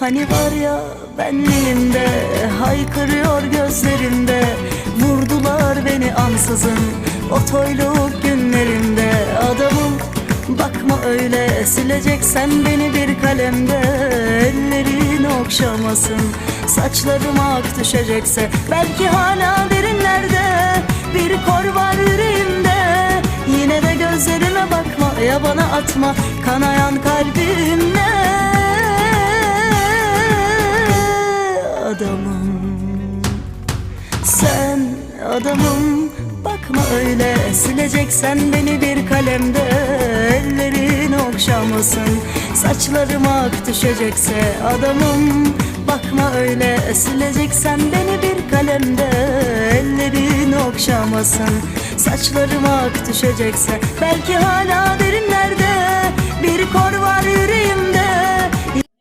Hani var ya benliğimde Haykırıyor gözlerimde Vurdular beni ansızın O toyluk günlerimde Adamım bakma öyle Sileceksen beni bir kalemde. Ellerin okşamasın Saçlarım ak düşecekse. Belki hala derinlerde Bir kor var yüreğimde. Yine de gözlerime bakma Ya bana atma Kanayan kalbimle Sen adamım. Bakma öyle sileceksen beni bir kalemde. Ellerin okşamasın Saçlarım ak düşecekse adamım. Bakma öyle sileceksen beni bir kalemde. Ellerin okşamasın Saçlarım ak düşecekse. Belki hala derinlerde